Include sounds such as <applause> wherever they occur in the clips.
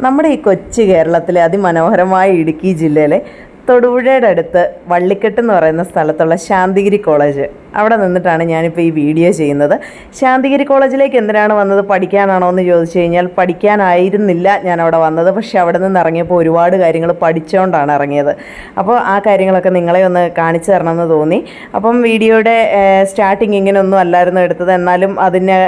നമ്മുടെ ഈ കൊച്ചു കേരളത്തിലെ അതിമനോഹരമായ ഇടുക്കി ജില്ലയിലെ തൊടുപുഴയുടെ അടുത്ത് വള്ളിക്കെട്ട് എന്ന് പറയുന്ന സ്ഥലത്തുള്ള ശാന്തിഗിരി കോളേജ്. അവിടെ നിന്നിട്ടാണ് ഞാനിപ്പോൾ ഈ വീഡിയോ ചെയ്യുന്നത്. ശാന്തിഗിരി കോളേജിലേക്ക് എന്തിനാണ് വന്നത്? പഠിക്കാനാണോ എന്ന് ചോദിച്ചു കഴിഞ്ഞാൽ പഠിക്കാനായിരുന്നില്ല ഞാൻ അവിടെ വന്നത്. പക്ഷേ അവിടെ നിന്ന് ഇറങ്ങിയപ്പോൾ ഒരുപാട് കാര്യങ്ങൾ പഠിച്ചുകൊണ്ടാണ് ഇറങ്ങിയത്. അപ്പോൾ ആ കാര്യങ്ങളൊക്കെ നിങ്ങളെ ഒന്ന് കാണിച്ചു തരണമെന്ന് തോന്നി. അപ്പം വീഡിയോയുടെ സ്റ്റാർട്ടിങ് ഇങ്ങനെ ഒന്നും അല്ലായിരുന്നു എടുത്തത്. എന്നാലും അതിന്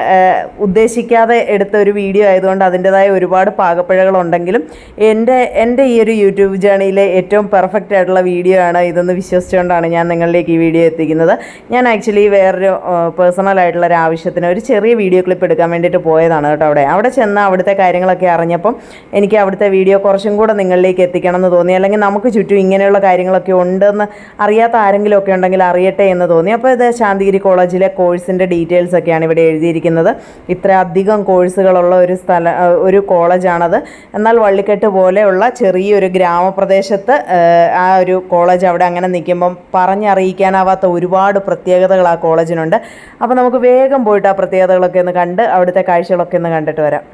ഉദ്ദേശിക്കാതെ എടുത്ത ഒരു വീഡിയോ ആയതുകൊണ്ട് അതിന്റെതായ ഒരുപാട് പാകപ്പിഴകളുണ്ടെങ്കിലും എന്റെ എന്റെ ഈ ഒരു യൂട്യൂബ് ജേണിയിലെ ഏറ്റവും പെർഫെക്റ്റ് ആയിട്ടുള്ള വീഡിയോ ആണ് ഇതെന്ന് വിശ്വസിച്ചുകൊണ്ടാണ് ഞാൻ നിങ്ങളിലേക്ക് ഈ വീഡിയോ എത്തിക്കുന്നത്. ഞാൻ ആക്ച്വലി വേറൊരു പേഴ്സണൽ ആയിട്ടുള്ള ഒരു ആവശ്യത്തിന് ഒരു ചെറിയ വീഡിയോ ക്ലിപ്പ് എടുക്കാൻ വേണ്ടിയിട്ട് പോയതാണ് കേട്ടോ അവിടെ. അവിടെ ചെന്ന് അവിടുത്തെ കാര്യങ്ങളൊക്കെ അറിഞ്ഞപ്പം എനിക്ക് അവിടുത്തെ വീഡിയോ കുറച്ചും കൂടെ നിങ്ങളിലേക്ക് എത്തിക്കണം എന്ന് തോന്നി. അല്ലെങ്കിൽ നമുക്ക് ചുറ്റും ഇങ്ങനെയുള്ള കാര്യങ്ങളൊക്കെ ഉണ്ടെന്ന് അറിയാത്ത ആരെങ്കിലും ഒക്കെ ഉണ്ടെങ്കിൽ അറിയട്ടെ എന്ന് തോന്നി. അപ്പോൾ ഇത് ശാന്തിഗിരി കോളേജിലെ കോഴ്സിന്റെ ഡീറ്റെയിൽസ് ഒക്കെയാണ് ഇവിടെ എഴുതിയിരിക്കുന്നത്. ഇത്ര അധികം കോഴ്സുകളുള്ള ഒരു സ്ഥല ഒരു കോളേജാണത്. എന്നാൽ വള്ളിക്കെട്ട് പോലെയുള്ള ചെറിയൊരു ഗ്രാമപ്രദേശത്ത് ആ, ഒരു കോളേജ് അവിടെ അങ്ങനെ നിൽക്കുമ്പം പറഞ്ഞറിയിക്കാനാവാത്ത ഒരുപാട് പ്രത്യേകതകൾ ആ കോളേജിനുണ്ട്. അപ്പോൾ നമുക്ക് വേഗം പോയിട്ട് ആ പ്രത്യേകതകളൊക്കെ ഒന്ന് കണ്ട് അവിടുത്തെ കാഴ്ചകളൊക്കെ ഒന്ന് കണ്ടിട്ട് വരാം.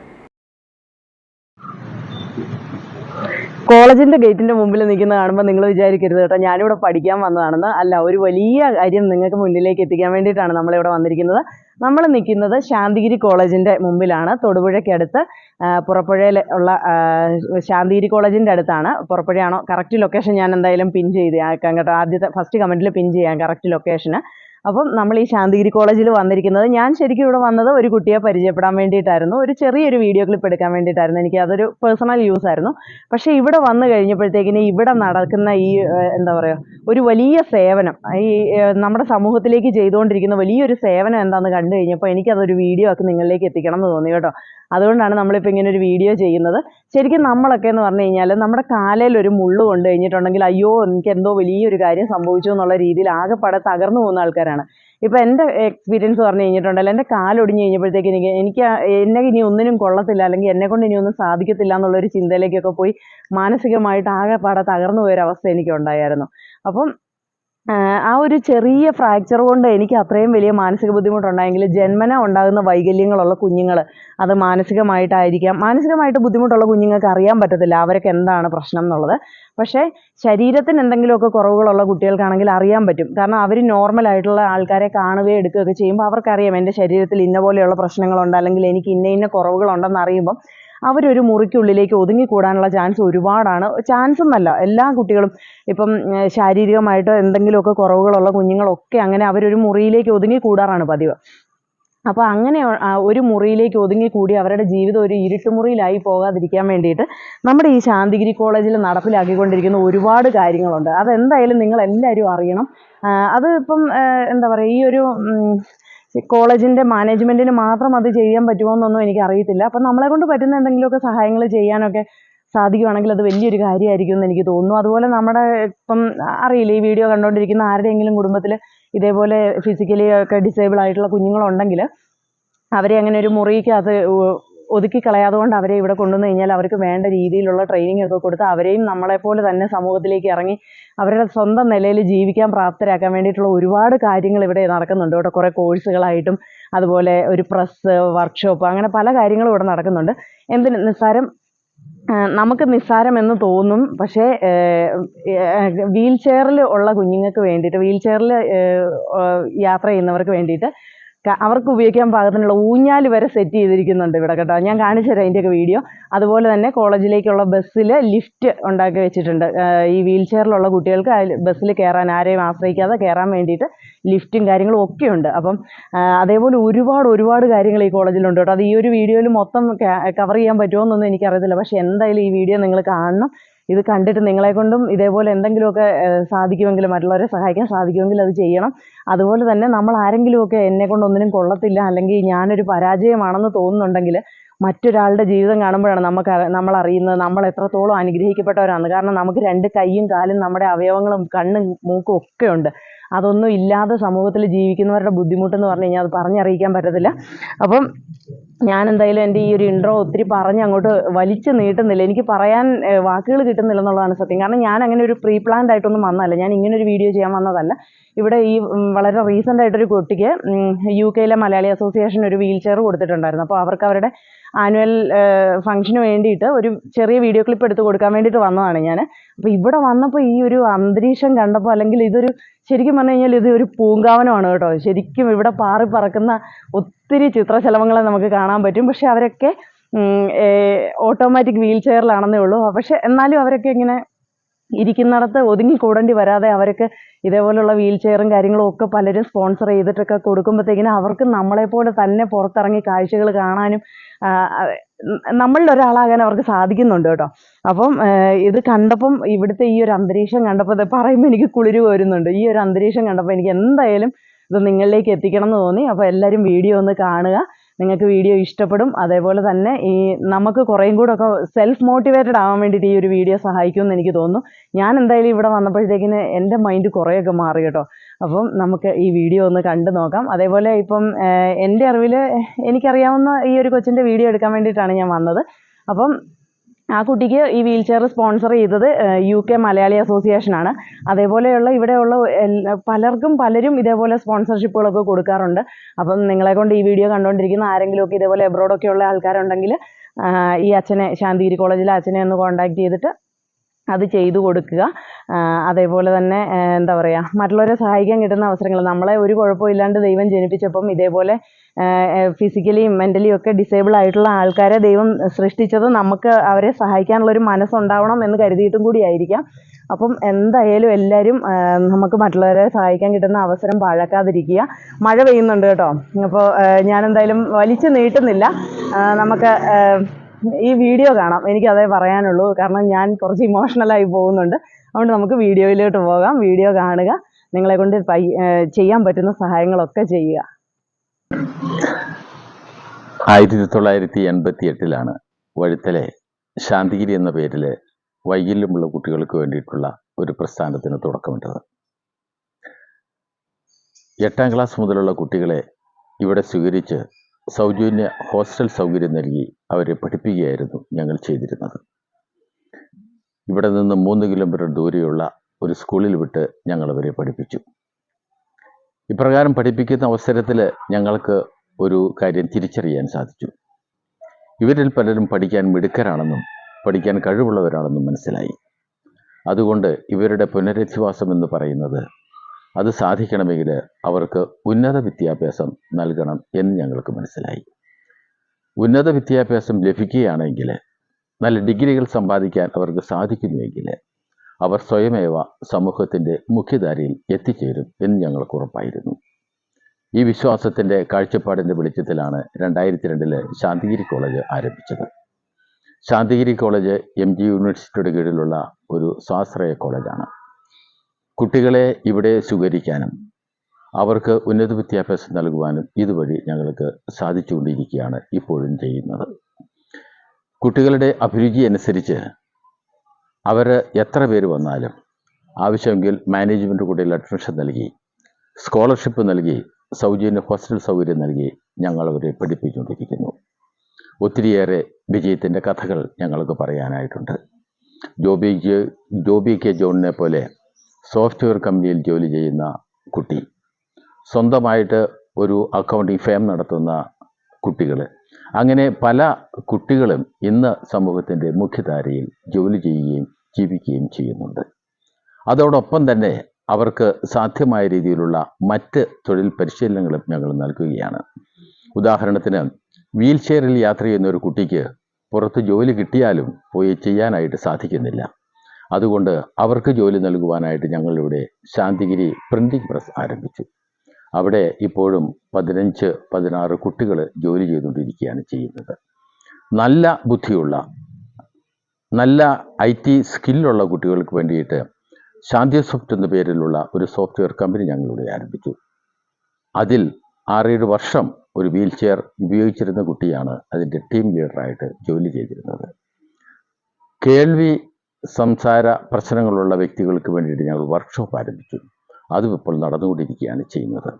കോളേജിന്റെ ഗേറ്റിന്റെ മുമ്പിൽ നിൽക്കുന്ന കാണുമ്പോൾ നിങ്ങൾ വിചാരിക്കരുത് കേട്ടോ. ഞാനിവിടെ പഠിക്കാൻ വന്നതാണെന്ന്. അല്ല ഒരു വലിയ കാര്യം നിങ്ങൾക്ക് മുന്നിലേക്ക് എത്തിക്കാൻ വേണ്ടിയിട്ടാണ് നമ്മളിവിടെ വന്നിരിക്കുന്നത്. നമ്മൾ നിൽക്കുന്നത് ശാന്തിഗിരി കോളേജിന്റെ മുമ്പിലാണ്. തൊടുപുഴയ്ക്കടുത്ത് പുറപ്പുഴയിൽ ഉള്ള ശാന്തിഗിരി കോളേജിന്റെ അടുത്താണ്. പുറപ്പുഴയാണോ? കറക്റ്റ് ലൊക്കേഷൻ ഞാൻ എന്തായാലും പിൻ ചെയ്ത് ആക്കാം കേട്ടോ. ആദ്യത്തെ ഫസ്റ്റ് കമന്റിൽ പിൻ ചെയ്യാം. കറക്റ്റ് ലൊക്കേഷന്. അപ്പം നമ്മൾ ഈ ശാന്തിഗിരി കോളേജിൽ വന്നിരിക്കുന്നത് ഞാൻ ശരിക്കും ഇവിടെ വന്നത് ഒരു കുട്ടിയെ പരിചയപ്പെടാൻ വേണ്ടിയിട്ടായിരുന്നു. ഒരു ചെറിയൊരു വീഡിയോ ക്ലിപ്പ് എടുക്കാൻ വേണ്ടിയിട്ടായിരുന്നു. എനിക്ക് അതൊരു പേഴ്സണൽ യൂസ് ആയിരുന്നു. പക്ഷേ ഇവിടെ വന്നു കഴിഞ്ഞപ്പോഴത്തേക്കിന് ഇവിടെ നടക്കുന്ന ഈ എന്താ പറയുക ഒരു വലിയ സേവനം ഈ നമ്മുടെ സമൂഹത്തിലേക്ക് ചെയ്തുകൊണ്ടിരിക്കുന്ന വലിയൊരു സേവനം എന്താണെന്ന് കണ്ടു കഴിഞ്ഞപ്പോൾ എനിക്കതൊരു വീഡിയോ ആക്കി നിങ്ങളിലേക്ക് എത്തിക്കണം എന്ന് തോന്നി കേട്ടോ. അതുകൊണ്ടാണ് നമ്മളിപ്പോൾ ഇങ്ങനെ ഒരു വീഡിയോ ചെയ്യുന്നത്. ശരിക്കും നമ്മളൊക്കെ എന്ന് പറഞ്ഞു കഴിഞ്ഞാൽ നമ്മുടെ കാലയിൽ ഒരു മുള്ള് കൊണ്ട് കഴിഞ്ഞിട്ടുണ്ടെങ്കിൽ അയ്യോ എനിക്ക് എന്തോ വലിയൊരു കാര്യം സംഭവിച്ചു എന്നുള്ള രീതിയിൽ ആകെപ്പാടെ തകർന്നു പോകുന്ന ആൾക്കാരാണ്. ഇപ്പം എന്റെ എക്സ്പീരിയൻസ് പറഞ്ഞു കഴിഞ്ഞിട്ടുണ്ടല്ലോ എന്റെ കാലൊടിഞ്ഞ് കഴിഞ്ഞപ്പോഴത്തേക്ക് എനിക്ക് എനിക്ക് എന്നെ ഇനി ഒന്നിനും കൊള്ളത്തില്ല അല്ലെങ്കിൽ എന്നെ കൊണ്ട് ഇനി ഒന്നും സാധിക്കത്തില്ല എന്നുള്ളൊരു ചിന്തയിലേക്കൊക്കെ പോയി മാനസികമായിട്ട് ആകെപ്പാടെ തകർന്നു പോയൊരവസ്ഥ എനിക്കുണ്ടായിരുന്നു. അപ്പം ആ ഒരു ചെറിയ ഫ്രാക്ചർ കൊണ്ട് എനിക്ക് അത്രയും വലിയ മാനസിക ബുദ്ധിമുട്ടുണ്ടായെങ്കിൽ ജന്മന ഉണ്ടാകുന്ന വൈകല്യങ്ങളുള്ള കുഞ്ഞുങ്ങൾ അത് മാനസികമായിട്ടായിരിക്കാം. മാനസികമായിട്ട് ബുദ്ധിമുട്ടുള്ള കുഞ്ഞുങ്ങൾക്ക് അറിയാൻ പറ്റത്തില്ല അവരൊക്കെ എന്താണ് പ്രശ്നം എന്നുള്ളത്. പക്ഷേ ശരീരത്തിന് എന്തെങ്കിലുമൊക്കെ കുറവുകളുള്ള കുട്ടികൾക്കാണെങ്കിൽ അറിയാൻ പറ്റും. കാരണം അവർ നോർമൽ ആയിട്ടുള്ള ആൾക്കാരെ കാണുകയോ എടുക്കുകയൊക്കെ ചെയ്യുമ്പോൾ അവർക്കറിയാം എന്റെ ശരീരത്തിൽ ഇന്ന പോലെയുള്ള പ്രശ്നങ്ങളുണ്ട് അല്ലെങ്കിൽ എനിക്ക് ഇന്ന ഇന്ന കുറവുകളുണ്ടെന്ന് അറിയുമ്പം അവരൊരു മുറിക്കുള്ളിലേക്ക് ഒതുങ്ങിക്കൂടാനുള്ള ചാൻസ് ഒരുപാടാണ്. ചാൻസ് എന്നല്ല എല്ലാ കുട്ടികളും ഇപ്പം ശാരീരികമായിട്ട് എന്തെങ്കിലുമൊക്കെ കുറവുകളുള്ള കുഞ്ഞുങ്ങളൊക്കെ അങ്ങനെ അവരൊരു മുറിയിലേക്ക് ഒതുങ്ങിക്കൂടാറാണ് പതിവ്. അപ്പോൾ അങ്ങനെ ഒരു മുറിയിലേക്ക് ഒതുങ്ങിക്കൂടി അവരുടെ ജീവിതം ഒരു ഇരുട്ടുമുറിയിലായി പോകാതിരിക്കാൻ വേണ്ടിയിട്ട് നമ്മുടെ ഈ ശാന്തിഗിരി കോളേജിൽ നടപ്പിലാക്കിക്കൊണ്ടിരിക്കുന്ന ഒരുപാട് കാര്യങ്ങളുണ്ട്. അതെന്തായാലും നിങ്ങൾ എല്ലാവരും അറിയണം അത് ഇപ്പം എന്താ പറയുക ഈ ഒരു കോളേജിന്റെ മാനേജ്മെന്റിന് മാത്രം അത് ചെയ്യാൻ പറ്റുമോ എന്നൊന്നും എനിക്ക് അറിയത്തില്ല. അപ്പം നമ്മളെ കൊണ്ട് പറ്റുന്ന എന്തെങ്കിലുമൊക്കെ സഹായങ്ങൾ ചെയ്യാനൊക്കെ സാധിക്കുവാണെങ്കിൽ അത് വലിയൊരു കാര്യമായിരിക്കും എന്ന് എനിക്ക് തോന്നുന്നു. അതുപോലെ നമ്മുടെ ഇപ്പം അറിയില്ല ഈ വീഡിയോ കണ്ടുകൊണ്ടിരിക്കുന്ന ആരുടെയെങ്കിലും കുടുംബത്തിൽ ഇതേപോലെ ഫിസിക്കലി ഒക്കെ ഡിസേബിൾ ആയിട്ടുള്ള കുഞ്ഞുങ്ങളുണ്ടെങ്കിൽ അവരെ അങ്ങനെ ഒരു മുറിക്കകത്ത് ഒതുക്കി കളയാതെ കൊണ്ട് അവരെ ഇവിടെ കൊണ്ടുവന്ന് കഴിഞ്ഞാൽ അവർക്ക് വേണ്ട രീതിയിലുള്ള ട്രെയിനിങ് ഒക്കെ കൊടുത്ത് അവരെയും നമ്മളെപ്പോലെ തന്നെ സമൂഹത്തിലേക്ക് ഇറങ്ങി അവരുടെ സ്വന്തം നിലയിൽ ജീവിക്കാൻ പ്രാപ്തരാക്കാൻ വേണ്ടിയിട്ടുള്ള ഒരുപാട് കാര്യങ്ങൾ ഇവിടെ നടക്കുന്നുണ്ട് ഇവിടെ കുറേ കോഴ്സുകളായിട്ടും അതുപോലെ ഒരു പ്രസ് വർക്ക്ഷോപ്പ് അങ്ങനെ പല കാര്യങ്ങളും ഇവിടെ നടക്കുന്നുണ്ട്. എന്തിന്? നിസ്സാരം നമുക്ക് നിസ്സാരമെന്ന് തോന്നും പക്ഷേ വീൽ ചെയറിൽ ഉള്ള കുഞ്ഞുങ്ങൾക്ക് വേണ്ടിയിട്ട് വീൽ ചെയറിൽ യാത്ര ചെയ്യുന്നവർക്ക് വേണ്ടിയിട്ട് അവർക്ക് ഉപയോഗിക്കാൻ പാകത്തിനുള്ള ഊഞ്ഞാൽ വരെ സെറ്റ് ചെയ്തിരിക്കുന്നുണ്ട് ഇവിടെ കേട്ടോ. ഞാൻ കാണിച്ചു തരാം അതിന്റെയൊക്കെ വീഡിയോ അതുപോലെ തന്നെ കോളേജിലേക്കുള്ള ബസ്സിൽ ലിഫ്റ്റ് ഉണ്ടാക്കി വെച്ചിട്ടുണ്ട്. ഈ വീൽ ചെയറിലുള്ള കുട്ടികൾക്ക് ബസ്സിൽ കയറാൻ ആരെയും ആശ്രയിക്കാതെ കയറാൻ വേണ്ടിയിട്ട് ലിഫ്റ്റും കാര്യങ്ങളും ഒക്കെ ഉണ്ട്. അപ്പം അതേപോലെ ഒരുപാട് ഒരുപാട് കാര്യങ്ങൾ ഈ കോളേജിലുണ്ട് കേട്ടോ. അത് ഈ ഒരു വീഡിയോയിൽ മൊത്തം കവർ ചെയ്യാൻ പറ്റുമോ എന്നൊന്നും എനിക്കറിയത്തില്ല. പക്ഷേ എന്തായാലും ഈ വീഡിയോ നിങ്ങൾ കാണണം. ഇത് കണ്ടിട്ട് നിങ്ങളെ കൊണ്ടും ഇതേപോലെ എന്തെങ്കിലുമൊക്കെ സാധിക്കുമെങ്കിൽ മറ്റുള്ളവരെ സഹായിക്കാൻ സാധിക്കുമെങ്കിൽ അത് ചെയ്യണം. അതുപോലെ തന്നെ നമ്മൾ ആരെങ്കിലുമൊക്കെ എന്നെ കൊണ്ടൊന്നിനും കൊള്ളത്തില്ല അല്ലെങ്കിൽ ഞാനൊരു പരാജയമാണെന്ന് തോന്നുന്നുണ്ടെങ്കിൽ മറ്റൊരാളുടെ ജീവിതം കാണുമ്പോഴാണ് നമുക്ക് നമ്മൾ അറിയുന്നത് നമ്മൾ എത്രത്തോളം അനുഗ്രഹിക്കപ്പെട്ടവരാണ്. കാരണം നമുക്ക് രണ്ട് കൈയും കാലും നമ്മുടെ അവയവങ്ങളും കണ്ണും മൂക്കും ഒക്കെ ഉണ്ട്. അതൊന്നും ഇല്ലാതെ സമൂഹത്തിൽ ജീവിക്കുന്നവരുടെ ബുദ്ധിമുട്ടെന്ന് പറഞ്ഞു കഴിഞ്ഞാൽ അത് പറഞ്ഞറിയിക്കാൻ പറ്റത്തില്ല. അപ്പം ഞാൻ എന്തായാലും എന്റെ ഈ ഒരു ഇൻട്രോ ഒത്തിരി പറഞ്ഞ് അങ്ങോട്ട് വലിച്ചു നീട്ടുന്നില്ല. എനിക്ക് പറയാൻ വാക്കുകൾ കിട്ടുന്നില്ല എന്നുള്ളതാണ് സത്യം. കാരണം ഞാൻ അങ്ങനെ ഒരു പ്രീ പ്ലാൻഡ് ആയിട്ടൊന്നും വന്നതല്ല. ഞാൻ ഇങ്ങനെ ഒരു വീഡിയോ ചെയ്യാൻ വന്നതല്ല. ഇവിടെ ഈ വളരെ റീസെന്റ് ആയിട്ടൊരു കുട്ടിക്ക് യു കെയിലെ മലയാളി അസോസിയേഷൻ ഒരു വീൽ ചെയർ കൊടുത്തിട്ടുണ്ടായിരുന്നു. അപ്പോൾ അവർക്ക് അവരുടെ ആനുവൽ ഫംഗ്ഷന് വേണ്ടിയിട്ട് ഒരു ചെറിയ വീഡിയോ ക്ലിപ്പ് എടുത്ത് കൊടുക്കാൻ വേണ്ടിയിട്ട് വന്നതാണ് ഞാൻ അപ്പോൾ ഇവിടെ വന്നപ്പോൾ ഈ ഒരു അന്തരീക്ഷം കണ്ടപ്പോൾ അല്ലെങ്കിൽ ഇതൊരു ശരിക്കും പറഞ്ഞു കഴിഞ്ഞാൽ ഇത് ഒരു പൂങ്കാവനമാണ് കേട്ടോ. ശരിക്കും ഇവിടെ പാറി പറക്കുന്ന ഒത്തിരി ചിത്രശലഭങ്ങളെ നമുക്ക് കാണാൻ പറ്റും. പക്ഷെ അവരൊക്കെ ഓട്ടോമാറ്റിക് വീൽ ചെയറിലാണെന്നേ ഉള്ളൂ. പക്ഷെ എന്നാലും അവരൊക്കെ ഇങ്ങനെ ഇരിക്കുന്നിടത്ത് ഒതുങ്ങി കൂടേണ്ടി വരാതെ അവർക്ക് ഇതേപോലുള്ള വീൽ ചെയറും കാര്യങ്ങളും ഒക്കെ പലരും സ്പോൺസർ ചെയ്തിട്ടൊക്കെ കൊടുക്കുമ്പോഴത്തേക്കിനും അവർക്ക് നമ്മളെപ്പോലെ തന്നെ പുറത്തിറങ്ങി കാഴ്ചകൾ കാണാനും നമ്മളിൽ ഒരാളാകാൻ അവർക്ക് സാധിക്കുന്നുണ്ട് കേട്ടോ. അപ്പം ഇത് കണ്ടപ്പം ഇവിടുത്തെ ഈ ഒരു അന്തരീക്ഷം കണ്ടപ്പോൾ പറയുമ്പോൾ എനിക്ക് കുളിര് വരുന്നുണ്ട്. ഈ ഒരു അന്തരീക്ഷം കണ്ടപ്പോൾ എനിക്ക് എന്തായാലും ഇത് നിങ്ങളിലേക്ക് എത്തിക്കണം എന്ന് തോന്നി. അപ്പോൾ എല്ലാവരും വീഡിയോ ഒന്ന് കാണുക. നിങ്ങൾക്ക് വീഡിയോ ഇഷ്ടപ്പെടും. അതേപോലെ തന്നെ ഈ നമുക്ക് കുറേയും കൂടെ ഒക്കെ സെൽഫ് മോട്ടിവേറ്റഡ് ആവാൻ വേണ്ടിയിട്ട് ഈ ഒരു വീഡിയോ സഹായിക്കുമെന്ന് എനിക്ക് തോന്നുന്നു. ഞാൻ എന്തായാലും ഇവിടെ വന്നപ്പോഴത്തേക്കിന് എന്റെ മൈൻഡ് കുറേയൊക്കെ മാറി കേട്ടോ. അപ്പം നമുക്ക് ഈ വീഡിയോ ഒന്ന് കണ്ടു നോക്കാം. അതേപോലെ ഇപ്പം എന്റെ അറിവിൽ എനിക്കറിയാവുന്ന ഈ ഒരു കൊച്ചിന്റെ വീഡിയോ എടുക്കാൻ വേണ്ടിയിട്ടാണ് ഞാൻ വന്നത്. അപ്പം ആ കുട്ടിക്ക് ഈ വീൽ ചെയർ സ്പോൺസർ ചെയ്തത് യു കെ മലയാളി അസോസിയേഷനാണ് അതേപോലെയുള്ള ഇവിടെയുള്ള പലർക്കും പലരും ഇതേപോലെ സ്പോൺസർഷിപ്പുകളൊക്കെ കൊടുക്കാറുണ്ട്. അപ്പം നിങ്ങളെ കൊണ്ട് ഈ വീഡിയോ കണ്ടുകൊണ്ടിരിക്കുന്ന ആരെങ്കിലുമൊക്കെ ഇതേപോലെ എബ്രോഡൊക്കെ ഉള്ള ആൾക്കാരുണ്ടെങ്കിൽ ഈ അച്ഛനെ ശാന്തിഗിരി കോളേജിലെ അച്ഛനെ ഒന്ന് കോൺടാക്ട് ചെയ്തിട്ട് അത് ചെയ്തു കൊടുക്കുക. അതേപോലെ തന്നെ എന്താ പറയുക മറ്റുള്ളവരെ സഹായിക്കാൻ കിട്ടുന്ന അവസരങ്ങൾ. നമ്മളെ ഒരു കുഴപ്പമില്ലാണ്ട് ദൈവം ജനിപ്പിച്ചപ്പം ഇതേപോലെ ഫിസിക്കലിയും മെന്റലിയും ഒക്കെ ഡിസേബിൾ ആയിട്ടുള്ള ആൾക്കാരെ ദൈവം സൃഷ്ടിച്ചത് നമുക്ക് അവരെ സഹായിക്കാനുള്ളൊരു മനസ്സുണ്ടാവണം എന്ന് കരുതിയിട്ടും കൂടിയായിരിക്കാം അപ്പം എന്തായാലും എല്ലാവരും നമുക്ക് മറ്റുള്ളവരെ സഹായിക്കാൻ കിട്ടുന്ന അവസരം പാഴാക്കാതിരിക്കുക. മഴ പെയ്യുന്നുണ്ട് കേട്ടോ. അപ്പോൾ ഞാനെന്തായാലും വലിച്ചു നീട്ടുന്നില്ല. നമുക്ക് ഈ വീഡിയോ കാണാം. എനിക്ക് അതേ പറയാനുള്ളൂ. കാരണം ഞാൻ കുറച്ച് ഇമോഷണലായി പോകുന്നുണ്ട്. അതുകൊണ്ട് നമുക്ക് വീഡിയോയിലോട്ട് പോകാം. വീഡിയോ കാണുക. നിങ്ങളെ കൊണ്ട് ചെയ്യാൻ പറ്റുന്ന സഹായങ്ങളൊക്കെ ചെയ്യുക. ആയിരത്തി തൊള്ളായിരത്തി എൺപത്തി എട്ടിലാണ് വഴുത്തലെ ശാന്തിഗിരി എന്ന പേരിൽ വൈകല്യമുള്ള കുട്ടികൾക്ക് വേണ്ടിയിട്ടുള്ള ഒരു പ്രസ്ഥാനത്തിന് തുടക്കമിട്ടത്. എട്ടാം ക്ലാസ് മുതലുള്ള കുട്ടികളെ ഇവിടെ സ്വീകരിച്ച് സൗജന്യ ഹോസ്റ്റൽ സൗകര്യം നൽകി അവരെ പഠിപ്പിക്കുകയായിരുന്നു ഞങ്ങൾ ചെയ്തിരുന്നത്. ഇവിടെ നിന്ന് മൂന്ന് കിലോമീറ്റർ ദൂരെയുള്ള ഒരു സ്കൂളിൽ വിട്ട് ഞങ്ങൾ അവരെ പഠിപ്പിച്ചു. ഇപ്രകാരം പഠിപ്പിക്കുന്ന അവസരത്തിൽ ഞങ്ങൾക്ക് ഒരു കാര്യം തിരിച്ചറിയാൻ സാധിച്ചു. ഇവരിൽ പലരും പഠിക്കാൻ മിടുക്കരാണെന്നും പഠിക്കാൻ കഴിവുള്ളവരാണെന്നും മനസ്സിലായി. അതുകൊണ്ട് ഇവരുടെ പുനരധിവാസം എന്ന് പറയുന്നത് അത് സാധിക്കണമെങ്കിൽ അവർക്ക് ഉന്നത വിദ്യാഭ്യാസം നൽകണം എന്ന് ഞങ്ങൾക്ക് മനസ്സിലായി. ഉന്നത വിദ്യാഭ്യാസം ലഭിക്കുകയാണെങ്കിൽ നല്ല ഡിഗ്രികൾ സമ്പാദിക്കാൻ അവർക്ക് സാധിക്കുന്നുവെങ്കിൽ അവർ സ്വയമേവ സമൂഹത്തിന്റെ മുഖ്യധാരയിൽ എത്തിച്ചേരും എന്ന് ഞങ്ങൾക്ക് ഉറപ്പായിരുന്നു. ഈ വിശ്വാസത്തിന്റെ കാഴ്ചപ്പാടിന്റെ വെളിച്ചത്തിലാണ് രണ്ടായിരത്തി രണ്ടിൽ ശാന്തിഗിരി കോളേജ് ആരംഭിച്ചത്. ശാന്തിഗിരി കോളേജ് എം ജി യൂണിവേഴ്സിറ്റിയുടെ കീഴിലുള്ള ഒരു സ്വാശ്രയ കോളേജാണ്. കുട്ടികളെ ഇവിടെ സ്വീകരിക്കാനും അവർക്ക് ഉന്നത വിദ്യാഭ്യാസം നൽകുവാനും ഇതുവഴി ഞങ്ങൾക്ക് സാധിച്ചുകൊണ്ടിരിക്കുകയാണ് ഇപ്പോഴും ചെയ്യുന്നത്. കുട്ടികളുടെ അഭിരുചി അനുസരിച്ച് അവർ എത്ര പേര് വന്നാലും ആവശ്യമെങ്കിൽ മാനേജ്മെന്റ് കൂടെ അഡ്മിഷൻ നൽകി സ്കോളർഷിപ്പ് നൽകി സൗജന്യ ഹോസ്റ്റൽ സൗകര്യം നൽകി ഞങ്ങൾ അവരെ പഠിപ്പിച്ചുകൊണ്ടിരിക്കുന്നു. ഒത്തിരിയേറെ വിജയത്തിന്റെ കഥകൾ ഞങ്ങൾക്ക് പറയാനായിട്ടുണ്ട്. ജോബി ജോബി കെ ജോണിനെ പോലെ സോഫ്റ്റ്വെയർ കമ്പനിയിൽ ജോലി ചെയ്യുന്ന കുട്ടി സ്വന്തമായിട്ട് ഒരു അക്കൗണ്ടിങ് ഫേം നടത്തുന്ന കുട്ടികൾ അങ്ങനെ പല കുട്ടികളും ഇന്ന് സമൂഹത്തിന്റെ മുഖ്യധാരയിൽ ജോലി ചെയ്യുകയും ജീവിക്കുകയും ചെയ്യുന്നുണ്ട്. അതോടൊപ്പം തന്നെ അവർക്ക് സാധ്യമായ രീതിയിലുള്ള മറ്റ് തൊഴിൽ പരിശീലനങ്ങളും ഞങ്ങൾ നൽകുകയാണ്. ഉദാഹരണത്തിന് വീൽ ചെയറിൽ യാത്ര ചെയ്യുന്ന ഒരു കുട്ടിക്ക് പുറത്ത് ജോലി കിട്ടിയാലും പോയി ചെയ്യാനായിട്ട് സാധിക്കുന്നില്ല. അതുകൊണ്ട് അവർക്ക് ജോലി നൽകുവാനായിട്ട് ഞങ്ങളിവിടെ ശാന്തിഗിരി പ്രിന്റിംഗ് പ്രസ് ആരംഭിച്ചു. അവിടെ ഇപ്പോഴും പതിനഞ്ച് പതിനാറ് കുട്ടികൾ ജോലി ചെയ്തുകൊണ്ടിരിക്കുകയാണ് ചെയ്യുന്നത്. നല്ല ബുദ്ധിയുള്ള നല്ല ഐ ടി സ്കില്ലുള്ള കുട്ടികൾക്ക് വേണ്ടിയിട്ട് ശാന്തി സോഫ്റ്റ് എന്ന പേരിലുള്ള ഒരു സോഫ്റ്റ്വെയർ കമ്പനി ഞങ്ങളിവിടെ ആരംഭിച്ചു. അതിൽ ആറേഴ് വർഷം ഒരു വീൽ ചെയർ ഉപയോഗിച്ചിരുന്ന കുട്ടിയാണ് അതിന്റെ ടീം ലീഡറായിട്ട് ജോലി ചെയ്തിരുന്നത്. കേൾവി സംസാര പ്രശ്നങ്ങളുള്ള വ്യക്തികൾക്ക് വേണ്ടിയിട്ട് ഞങ്ങൾ വർക്ക്ഷോപ്പ് ആരംഭിച്ചു. അതും ഇപ്പോൾ നടന്നുകൊണ്ടിരിക്കുകയാണ് ചെയ്യുന്നത്.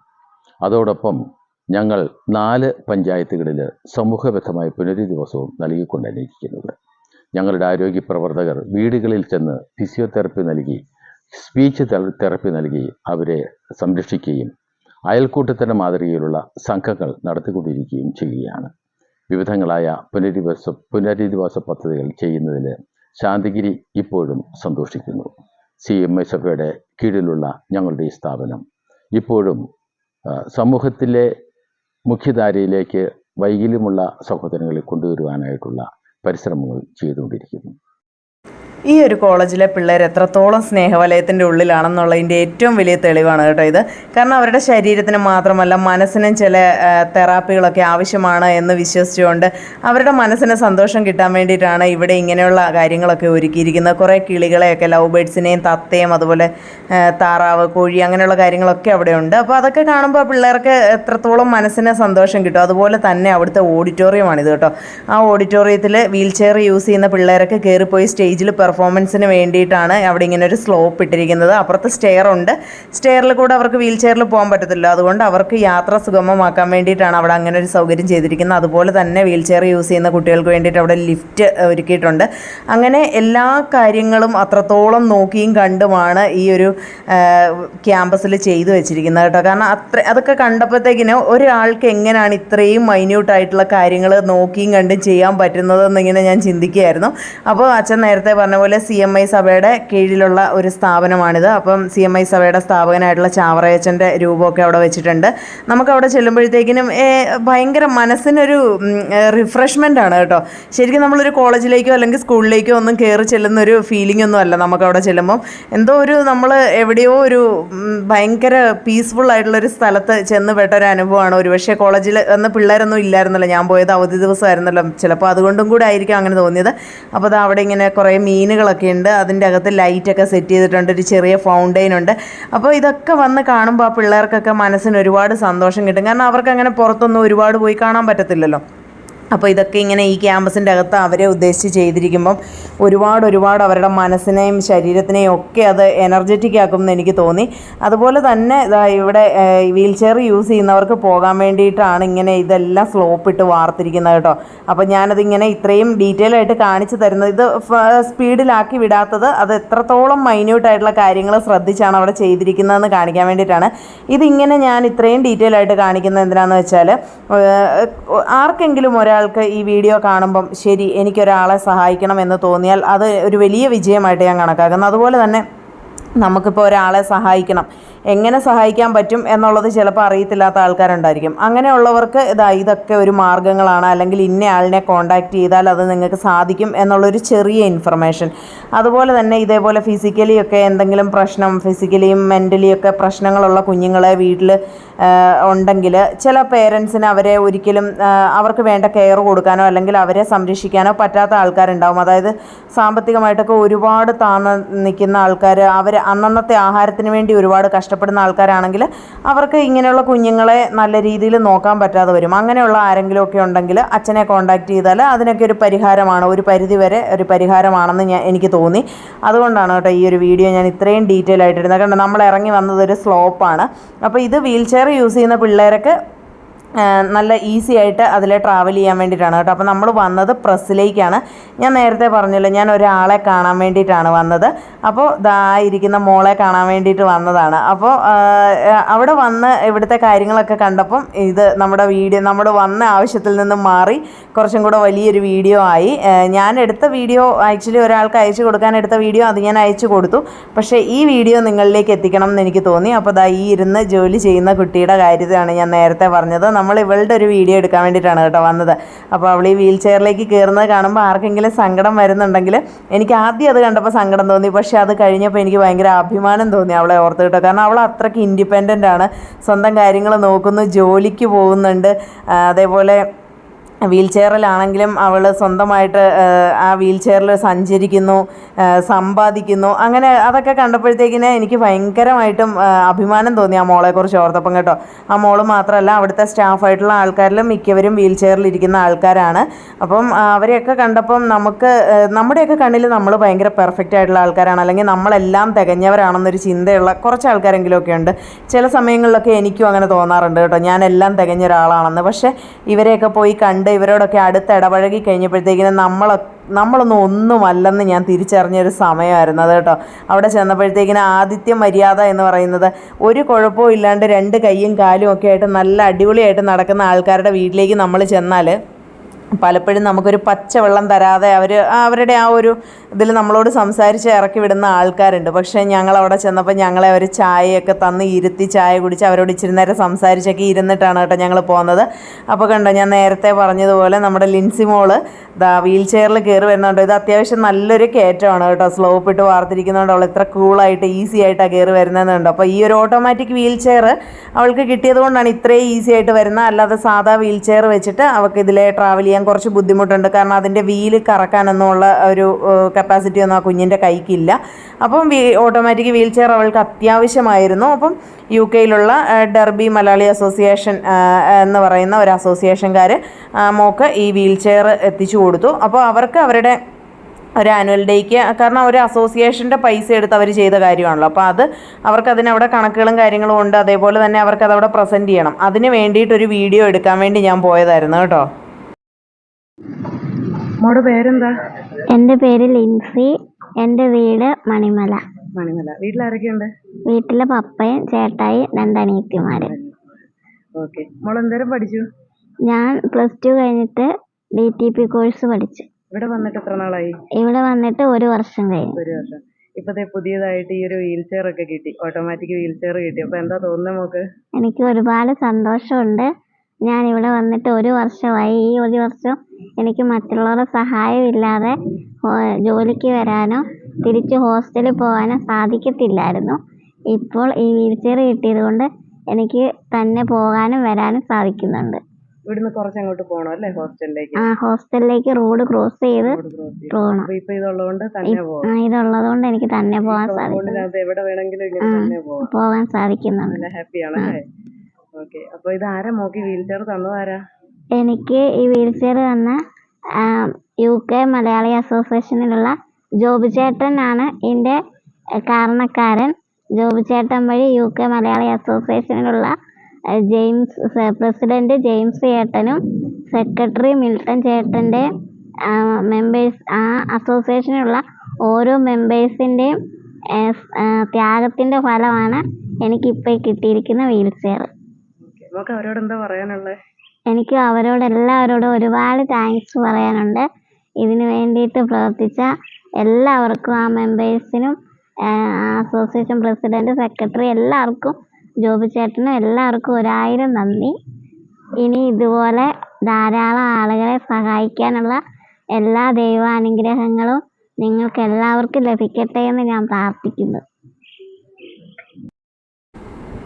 അതോടൊപ്പം ഞങ്ങൾ നാല് പഞ്ചായത്തുകളിൽ സമൂഹബദ്ധമായ പുനരധിവാസവും നൽകിക്കൊണ്ടിരിക്കുന്നത് ഞങ്ങളുടെ ആരോഗ്യ പ്രവർത്തകർ വീടുകളിൽ ചെന്ന് ഫിസിയോതെറപ്പി നൽകി സ്പീച്ച് തെറ- തെറപ്പി നൽകി അവരെ സംരക്ഷിക്കുകയും അയൽക്കൂട്ടത്തിന്റെ മാതൃകയിലുള്ള സംഘങ്ങൾ നടത്തിക്കൊണ്ടിരിക്കുകയും ചെയ്യുകയാണ്. വിവിധങ്ങളായ പുനരധിവാസ പുനരധിവാസ പദ്ധതികൾ ചെയ്യുന്നതിൽ ശാന്തിഗിരി ഇപ്പോഴും സന്തോഷിക്കുന്നു. സി എം എസ് എഫയുടെ കീഴിലുള്ള ഞങ്ങളുടെ ഈ സ്ഥാപനം. ഇപ്പോഴും സമൂഹത്തിലെ മുഖ്യധാരയിലേക്ക് വൈകല്യമുള്ള സഹോദരങ്ങളെ കൊണ്ടുവരുവാനായിട്ടുള്ള പരിശ്രമങ്ങൾ ചെയ്തുകൊണ്ടിരിക്കുന്നു. ഈ ഒരു കോളേജിലെ പിള്ളേർ എത്രത്തോളം സ്നേഹവലയത്തിന്റെ ഉള്ളിലാണെന്നുള്ളതിന്റെ ഏറ്റവും വലിയ തെളിവാണ് കേട്ടോ ഇത്. കാരണം അവരുടെ ശരീരത്തിന് മാത്രമല്ല മനസ്സിനും ചില തെറാപ്പികളൊക്കെ ആവശ്യമാണ് എന്ന് വിശ്വസിച്ചുകൊണ്ട് അവരുടെ മനസ്സിന് സന്തോഷം കിട്ടാൻ വേണ്ടിയിട്ടാണ് ഇവിടെ ഇങ്ങനെയുള്ള കാര്യങ്ങളൊക്കെ ഒരുക്കിയിരിക്കുന്നത്. കുറേ കിളികളെയൊക്കെ ലവ് ബേഡ്സിനെയും തത്തയും അതുപോലെ താറാവ് കോഴി അങ്ങനെയുള്ള കാര്യങ്ങളൊക്കെ അവിടെ ഉണ്ട് അപ്പോൾ അതൊക്കെ കാണുമ്പോൾ പിള്ളേർക്ക് എത്രത്തോളം മനസ്സിന് സന്തോഷം കിട്ടും. അതുപോലെ തന്നെ അവിടുത്തെ ഓഡിറ്റോറിയമാണിത് കേട്ടോ. ആ ഓഡിറ്റോറിയത്തിൽ വീൽ ചെയർ യൂസ് ചെയ്യുന്ന പിള്ളേരൊക്കെ കയറിപ്പോയി സ്റ്റേജിൽ പെർഫോമൻസിന് വേണ്ടിയിട്ടാണ് അവിടെ ഇങ്ങനെ ഒരു സ്ലോപ്പ് ഇട്ടിരിക്കുന്നത്. അപ്പുറത്ത് സ്റ്റെയർ ഉണ്ട്. സ്റ്റെയറിൽ കൂടെ അവർക്ക് വീൽ ചെയറിൽ പോകാൻ പറ്റത്തില്ല. അതുകൊണ്ട് അവർക്ക് യാത്ര സുഗമമാക്കാൻ വേണ്ടിയിട്ടാണ് അവിടെ അങ്ങനെ ഒരു സൗകര്യം ചെയ്തിരിക്കുന്നത്. അതുപോലെ തന്നെ വീൽ ചെയർ യൂസ് ചെയ്യുന്ന കുട്ടികൾക്ക് വേണ്ടിയിട്ട് അവിടെ ലിഫ്റ്റ് ഒരുക്കിയിട്ടുണ്ട്. അങ്ങനെ എല്ലാ കാര്യങ്ങളും അത്രത്തോളം നോക്കിയും കണ്ടുമാണ് ഈ ഒരു ക്യാമ്പസിൽ ചെയ്തു വെച്ചിരിക്കുന്നത് കേട്ടോ. കാരണം അത്ര അതൊക്കെ കണ്ടപ്പോഴത്തേക്കിന് ഒരാൾക്ക് എങ്ങനെയാണ് ഇത്രയും മൈന്യൂട്ടായിട്ടുള്ള കാര്യങ്ങൾ നോക്കിയും കണ്ടും ചെയ്യാൻ പറ്റുന്നതെന്ന് ഇങ്ങനെ ഞാൻ ചിന്തിക്കുകയായിരുന്നു. അപ്പോൾ അച്ഛൻ നേരത്തെ പറഞ്ഞ പോലെ സി എം ഐ സഭയുടെ കീഴിലുള്ള ഒരു സ്ഥാപനമാണിത്. അപ്പം സി എം ഐ സഭയുടെ സ്ഥാപകനായിട്ടുള്ള ചാവറയച്ചന്റെ രൂപമൊക്കെ അവിടെ വെച്ചിട്ടുണ്ട്. നമുക്ക് അവിടെ ചെല്ലുമ്പോഴത്തേക്കിനും ഭയങ്കര മനസ്സിനൊരു റിഫ്രഷ്മെന്റ് ആണ് കേട്ടോ. ശരിക്കും നമ്മളൊരു കോളേജിലേക്കോ അല്ലെങ്കിൽ സ്കൂളിലേക്കോ ഒന്നും കയറി ചെല്ലുന്ന ഒരു ഫീലിംഗ് ഒന്നും അല്ല നമുക്ക് അവിടെ ചെല്ലുമ്പം. എന്തോ ഒരു നമ്മൾ എവിടെയോ ഒരു ഭയങ്കര പീസ്ഫുൾ ആയിട്ടുള്ളൊരു സ്ഥലത്ത് ചെന്ന് പെട്ട ഒരു അനുഭവമാണ്. ഒരുപക്ഷെ കോളേജിൽ അന്ന് പിള്ളേരൊന്നും ഇല്ലായിരുന്നല്ലോ. ഞാൻ പോയത് അവധി ദിവസമായിരുന്നല്ലോ. ചിലപ്പോൾ അതുകൊണ്ടും കൂടെ ആയിരിക്കും അങ്ങനെ തോന്നിയത്. അപ്പോൾ അത് അവിടെ ഇങ്ങനെ കുറേ മീനുകളൊക്കെ ഉണ്ട്. അതിന്റെ അകത്ത് ലൈറ്റൊക്കെ സെറ്റ് ചെയ്തിട്ടുണ്ട്. ഒരു ചെറിയ ഫൗണ്ടെയിൻ ഉണ്ട്. അപ്പോൾ ഇതൊക്കെ വന്ന് കാണുമ്പോൾ ആ പിള്ളേർക്കൊക്കെ മനസ്സിന് ഒരുപാട് സന്തോഷം കിട്ടും. കാരണം അവർക്ക് അങ്ങനെ പുറത്തൊന്നും ഒരുപാട് പോയി കാണാൻ പറ്റത്തില്ലല്ലോ. അപ്പോൾ ഇതൊക്കെ ഇങ്ങനെ ഈ ക്യാമ്പസിന്റെ അകത്ത് അവരെ ഉദ്ദേശിച്ച് ചെയ്തിരിക്കുമ്പം ഒരുപാട് ഒരുപാട് അവരുടെ മനസ്സിനെയും ശരീരത്തിനെയും ഒക്കെ അത് എനർജറ്റിക് ആക്കും എന്ന് എനിക്ക് തോന്നി. അതുപോലെ തന്നെ ഇവിടെ വീൽ ചെയർ യൂസ് ചെയ്യുന്നവർക്ക് പോകാൻ വേണ്ടിയിട്ടാണ് ഇങ്ങനെ ഇതെല്ലാം സ്ലോപ്പ് ഇട്ട് വാർത്തിരിക്കുന്നത് കേട്ടോ. അപ്പോൾ ഞാനതിങ്ങനെ ഇത്രയും ഡീറ്റെയിൽ ആയിട്ട് കാണിച്ചു തരുന്നത്. ഇത് സ്പീഡിലാക്കി വിടാത്തത് അത് എത്രത്തോളം മൈന്യൂട്ടായിട്ടുള്ള കാര്യങ്ങൾ ശ്രദ്ധിച്ചാണ് അവിടെ ചെയ്തിരിക്കുന്നതെന്ന് കാണിക്കാൻ വേണ്ടിയിട്ടാണ്. ഇതിങ്ങനെ ഞാൻ ഇത്രയും ഡീറ്റെയിൽ ആയിട്ട് കാണിക്കുന്നത് എന്തിനാണെന്ന് വെച്ചാൽ ആർക്കെങ്കിലും ഒരാൾക്ക് ഈ വീഡിയോ കാണുമ്പം ശരി എനിക്കൊരാളെ സഹായിക്കണം എന്ന് തോന്നിയാൽ അത് ഒരു വലിയ വിജയമായിട്ട് ഞാൻ കണക്കാക്കുന്നു. അതുപോലെ തന്നെ നമുക്കിപ്പോൾ ഒരാളെ സഹായിക്കണം. എങ്ങനെ സഹായിക്കാൻ പറ്റും എന്നുള്ളത് ചിലപ്പോൾ അറിയത്തില്ലാത്ത ആൾക്കാരുണ്ടായിരിക്കും. അങ്ങനെയുള്ളവർക്ക് ഇതാ ഇതൊക്കെ ഒരു മാർഗങ്ങളാണ്. അല്ലെങ്കിൽ ഇന്ന ആളിനെ കോൺടാക്റ്റ് ചെയ്താൽ അത് നിങ്ങൾക്ക് സാധിക്കും എന്നുള്ളൊരു ചെറിയ ഇൻഫർമേഷൻ അതുപോലെ തന്നെ ഇതേപോലെ ഫിസിക്കലി ഒക്കെ എന്തെങ്കിലും പ്രശ്നം ഫിസിക്കലിയും മെന്റലിയും ഒക്കെ പ്രശ്നങ്ങളുള്ള കുഞ്ഞുങ്ങളെ വീട്ടിൽ ഉണ്ടെങ്കിൽ ചില പേരൻസിന് അവരെ ഒരിക്കലും അവർക്ക് വേണ്ട കെയർ കൊടുക്കാനോ അല്ലെങ്കിൽ അവരെ സംരക്ഷിക്കാനോ പറ്റാത്ത ആൾക്കാരുണ്ടാവും. അതായത് സാമ്പത്തികമായിട്ടൊക്കെ ഒരുപാട് താന്ന് നിൽക്കുന്ന ആൾക്കാർ അവർ അന്നന്നത്തെ ആഹാരത്തിന് വേണ്ടി ഒരുപാട് കഷ്ടപ്പെടുന്ന ആൾക്കാരാണെങ്കിൽ അവർക്ക് ഇങ്ങനെയുള്ള കുഞ്ഞുങ്ങളെ നല്ല രീതിയിൽ നോക്കാൻ പറ്റാതെ വരും. അങ്ങനെയുള്ള ആരെങ്കിലുമൊക്കെ ഉണ്ടെങ്കിൽ അച്ഛനെ കോൺടാക്ട് ചെയ്താൽ അതിനൊക്കെ ഒരു പരിഹാരമാണ്. ഒരു പരിധി വരെ ഒരു പരിഹാരമാണെന്ന് ഞാൻ എനിക്ക് തോന്നി. അതുകൊണ്ടാണ് കേട്ടോ ഈ ഒരു വീഡിയോ ഞാൻ ഇത്രയും ഡീറ്റെയിൽ ആയിട്ടിരുന്നത് കാരണം നമ്മൾ ഇറങ്ങി വന്നത് ഒരു സ്ലോപ്പാണ് അപ്പോൾ ഇത് വീൽ ചെയർ യൂസ് ചെയ്യുന്ന പിള്ളേരൊക്കെ നല്ല ഈസി ആയിട്ട് അതിൽ ട്രാവൽ ചെയ്യാൻ വേണ്ടിയിട്ടാണ് കേട്ടോ. അപ്പോൾ നമ്മൾ വന്നത് പ്രസ്സിലേക്കാണ് ഞാൻ നേരത്തെ പറഞ്ഞല്ലോ ഞാൻ ഒരാളെ കാണാൻ വേണ്ടിയിട്ടാണ് വന്നത്. അപ്പോൾ ദാ ഇരിക്കുന്ന മോളെ കാണാൻ വേണ്ടിയിട്ട് വന്നതാണ്. അപ്പോൾ അവിടെ വന്ന് ഇവിടുത്തെ കാര്യങ്ങളൊക്കെ കണ്ടപ്പം ഇത് നമ്മുടെ വീഡിയോ നമ്മുടെ വന്ന ആവശ്യത്തിൽ നിന്ന് മാറി കുറച്ചും കൂടെ വലിയൊരു വീഡിയോ ആയി. ഞാൻ എടുത്ത വീഡിയോ ആക്ച്വലി ഒരാൾക്ക് അയച്ചു കൊടുക്കാൻ എടുത്ത വീഡിയോ അത് ഞാൻ അയച്ചു കൊടുത്തു. പക്ഷേ ഈ വീഡിയോ നിങ്ങളിലേക്ക് എത്തിക്കണം എന്ന് എനിക്ക് തോന്നി. അപ്പോൾ ദാ ഈ ഇരുന്ന് ജോലി ചെയ്യുന്ന കുട്ടിയുടെ കാര്യത്തിലാണ് ഞാൻ നേരത്തെ പറഞ്ഞത്. നമ്മൾ ഇവളുടെ ഒരു വീഡിയോ എടുക്കാൻ വേണ്ടിയിട്ടാണ് കേട്ടോ വന്നത്. അപ്പോൾ അവൾ ഈ വീൽ ചെയറിലേക്ക് കയറുന്നത് കാണുമ്പോൾ ആർക്കെങ്കിലും സങ്കടം വരുന്നുണ്ടെങ്കിൽ എനിക്ക് ആദ്യം അത് കണ്ടപ്പോൾ സങ്കടം തോന്നി. പക്ഷേ അത് കഴിഞ്ഞപ്പോൾ എനിക്ക് ഭയങ്കര അഭിമാനം തോന്നി അവളെ ഓർത്ത് കേട്ടോ കാരണം അവൾ അത്രയ്ക്ക് ഇൻഡിപെൻഡന്റ് ആണ്. സ്വന്തം കാര്യങ്ങൾ നോക്കുന്നു ജോലിക്ക് പോകുന്നുണ്ട്. അതേപോലെ വീൽ ചെയറിലാണെങ്കിലും അവൾ സ്വന്തമായിട്ട് ആ, വീൽ ചെയറിൽ സഞ്ചരിക്കുന്നു സമ്പാദിക്കുന്നു. അങ്ങനെ അതൊക്കെ കണ്ടപ്പോഴത്തേക്കിന് എനിക്ക് ഭയങ്കരമായിട്ടും അഭിമാനം തോന്നി ആ മോളെക്കുറിച്ച് ഓർത്തപ്പം കേട്ടോ. ആ മോൾ മാത്രമല്ല അവിടുത്തെ സ്റ്റാഫായിട്ടുള്ള ആൾക്കാരിലും മിക്കവരും വീൽ ചെയറിൽ ഇരിക്കുന്ന ആൾക്കാരാണ്. അപ്പം അവരെയൊക്കെ കണ്ടപ്പം നമുക്ക് നമ്മുടെയൊക്കെ കണ്ണിൽ നമ്മൾ ഭയങ്കര പെർഫെക്റ്റ് ആയിട്ടുള്ള ആൾക്കാരാണ്. അല്ലെങ്കിൽ നമ്മളെല്ലാം തികഞ്ഞവരാണെന്നൊരു ചിന്തയുള്ള കുറച്ച് ആൾക്കാരെങ്കിലും ഒക്കെ ഉണ്ട്. ചില സമയങ്ങളിലൊക്കെ എനിക്കും അങ്ങനെ തോന്നാറുണ്ട് കേട്ടോ. ഞാനെല്ലാം തികഞ്ഞ ഒരാളാണെന്ന്. പക്ഷേ ഇവരെയൊക്കെ പോയി കണ്ട് ഇവരോടൊക്കെ അടുത്ത് ഇടപഴകി കഴിഞ്ഞപ്പോഴത്തേക്കിനും നമ്മൾ നമ്മളൊന്നും ഒന്നുമല്ലെന്ന് ഞാൻ തിരിച്ചറിഞ്ഞൊരു സമയമായിരുന്നു. അത് കേട്ടോ. അവിടെ ചെന്നപ്പോഴത്തേക്കിന് ആദിത്യ മര്യാദ എന്ന് പറയുന്നത് ഒരു കുഴപ്പവും ഇല്ലാണ്ട് രണ്ട് കൈയും കാലും ഒക്കെ ആയിട്ട് നല്ല അടിപൊളിയായിട്ട് നടക്കുന്ന ആൾക്കാരുടെ വീട്ടിലേക്ക് നമ്മൾ ചെന്നാൽ പലപ്പോഴും നമുക്കൊരു പച്ചവെള്ളം തരാതെ അവർ അവരുടെ ആ ഒരു ഇതിൽ നമ്മളോട് സംസാരിച്ച് ഇറക്കി വിടുന്ന ആൾക്കാരുണ്ട്. പക്ഷേ ഞങ്ങൾ അവിടെ ചെന്നപ്പോൾ ഞങ്ങളെ അവർ ചായയൊക്കെ തന്ന് ഇരുത്തി ചായ കുടിച്ച് അവരോട് ഇച്ചിരി നേരം സംസാരിച്ചൊക്കെ ഇരുന്നിട്ടാണ് കേട്ടോ ഞങ്ങൾ പോകുന്നത് അപ്പോൾ കണ്ടോ ഞാൻ നേരത്തെ പറഞ്ഞതുപോലെ നമ്മുടെ ലിൻസി മോൾ ഇതാ വീൽ ചെയറിൽ കയറി വരുന്നുണ്ട്. ഇത് അത്യാവശ്യം നല്ലൊരു കയറ്റമാണ് കേട്ടോ. സ്ലോപ്പ് ഇട്ട് വാർത്തിരിക്കുന്നതുകൊണ്ട് അവൾ ഇത്ര കൂളായിട്ട് ഈസി ആയിട്ടാണ് കയറി വരുന്നതെന്നുണ്ട്. അപ്പോൾ ഈ ഒരു ഓട്ടോമാറ്റിക് വീൽ ചെയർ അവൾക്ക് കിട്ടിയത് കൊണ്ടാണ് ഇത്രയും ഈസി ആയിട്ട് വരുന്നത്. അല്ലാതെ സാധാ വീൽ ചെയർ വെച്ചിട്ട് അവൾക്ക് ഇതിലെ ട്രാവൽ ചെയ്യാൻ കുറച്ച് ബുദ്ധിമുട്ടുണ്ട്. കാരണം അതിന്റെ വീൽ കറക്കാനെന്നുള്ള ഒരു കപ്പാസിറ്റി ഒന്നും ആ കുഞ്ഞിന്റെ കൈക്കില്ല. അപ്പം വീ ഓട്ടോമാറ്റിക് വീൽ ചെയർ അവൾക്ക് അത്യാവശ്യമായിരുന്നു. അപ്പം യു കെയിലുള്ള ഡെർബി മലയാളി അസോസിയേഷൻ എന്ന് പറയുന്ന ഒരു അസോസിയേഷൻകാർ മോക്ക് ഈ വീൽ ചെയർ എത്തിച്ചു കൊടുത്തു. അപ്പോൾ അവർക്ക് അവരുടെ ഒരു ആനുവൽ ഡേക്ക് കാരണം ഒരു അസോസിയേഷന്റെ പൈസ എടുത്ത് അവർ ചെയ്ത കാര്യമാണല്ലോ. അപ്പോൾ അത് അവർക്ക് അതിനവിടെ കണക്കുകളും കാര്യങ്ങളും ഉണ്ട്. അതേപോലെ തന്നെ അവർക്ക് അതവിടെ പ്രസന്റ് ചെയ്യണം. അതിന് വേണ്ടിയിട്ടൊരു വീഡിയോ എടുക്കാൻ വേണ്ടി ഞാൻ പോയതായിരുന്നു കേട്ടോ. മോടെ പേരെന്താ? എന്റെ പേര് ലിൻസി എന്റെ വീട് മണിമല. മണിമല. വീട്ടിൽ ആരൊക്കെയുണ്ട് വീട്ടിലെ പപ്പയും ചേട്ടായി രണ്ടനിയത്തിമാര്. ഓക്കെ. മോൾ എന്തേരം പഠിച്ചു? ഞാൻ പ്ലസ് ടു കഴിഞ്ഞിട്ട് ഡി ടി പി കോഴ്സ് പഠിച്ചു. ഇവിടെ വന്നിട്ട് എത്ര നാളായി? ഇവിടെ വന്നിട്ട് ഒരു വർഷം കഴിഞ്ഞു. ഒരു വർഷം. ഇപ്പത്തെ പുതിയതായിട്ട് ഈ ഒരു വീൽ ചെയർ ഒക്കെ കിട്ടി. ഓട്ടോമാറ്റിക് വീൽ ചെയർ കിട്ടി. അപ്പൊ എന്താ തോന്നുന്നത് മോക്ക് എനിക്ക് ഒരുപാട് സന്തോഷമുണ്ട്. ഞാൻ ഇവിടെ വന്നിട്ട് ഒരു വർഷമായി. ഈ ഒരു വർഷം എനിക്ക് മറ്റുള്ളവരുടെ സഹായമില്ലാതെ ജോലിക്ക് വരാനോ തിരിച്ച് ഹോസ്റ്റലിൽ പോകാനോ സാധിക്കത്തില്ലായിരുന്നു. ഇപ്പോൾ ഈ വീൽ ചെയർ കിട്ടിയത് കൊണ്ട് എനിക്ക് തന്നെ പോകാനും വരാനും സാധിക്കുന്നുണ്ട്. ഇവിടുന്ന് കുറച്ചങ്ങോട്ട് പോകണം അല്ലേ? ഹോസ്റ്റലിലേക്ക്. ആ ഹോസ്റ്റലിലേക്ക് റോഡ് ക്രോസ് ചെയ്ത് പോകണം ഇപ്പൊ ഇതുള്ളതുകൊണ്ട് തന്നെ പോകാം ഇതുള്ളത് കൊണ്ട് എനിക്ക് തന്നെ പോകാൻ സാധിക്കും എവിടെ വേണമെങ്കിലും പോകാൻ സാധിക്കുന്നുണ്ട്. ഹാപ്പിയാണ് അപ്പൊ ഇത് ആരാ മോക്ക് വീൽ ചെയർ തന്നത് എനിക്ക് ഈ വീൽ ചെയർ തന്ന യു കെ മലയാളി അസോസിയേഷനിലുള്ള ജോബി ആണ് ഇതിന്റെ കാരണക്കാരൻ. ജോബി ചേട്ടൻ വഴി യു കെ മലയാളി അസോസിയേഷനിലുള്ള ജെയിംസ് പ്രസിഡന്റ് ജെയിംസ് ചേട്ടനും സെക്രട്ടറി മിൽട്ടൺ ചേട്ടന്റെ മെമ്പേഴ്സ് ആ അസോസിയേഷനിലുള്ള ഓരോ മെമ്പേഴ്സിന്റെയും ത്യാഗത്തിന്റെ ഫലമാണ് എനിക്കിപ്പോൾ കിട്ടിയിരിക്കുന്ന വീൽ ചെയർ Okay. അവരോട് എന്താ പറയാനുള്ളത് എനിക്ക് അവരോട് എല്ലാവരോടും ഒരുപാട് താങ്ക്സ് പറയാനുണ്ട്. ഇതിന് വേണ്ടിയിട്ട് പ്രവർത്തിച്ച എല്ലാവർക്കും ആ മെമ്പേഴ്സിനും അസോസിയേഷൻ പ്രസിഡന്റ് സെക്രട്ടറി എല്ലാവർക്കും ജോബി ചേട്ടനും എല്ലാവർക്കും ഒരായിരം നന്ദി. ഇനി ഇതുപോലെ ധാരാളം ആളുകളെ സഹായിക്കാനുള്ള എല്ലാ ദൈവാനുഗ്രഹങ്ങളും നിങ്ങൾക്ക് എല്ലാവർക്കും ലഭിക്കട്ടെ എന്ന് ഞാൻ പ്രാർത്ഥിക്കുന്നു.